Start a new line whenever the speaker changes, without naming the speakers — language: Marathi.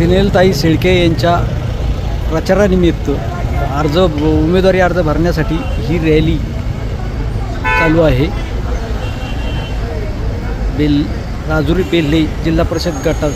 सिनेलताई शेळके यांच्या प्रचारानिमित्त अर्ज उमेदवारी अर्ज भरण्यासाठी ही रॅली चालू आहे. बेल राजुरी बेल्हे जिल्हा परिषद गटात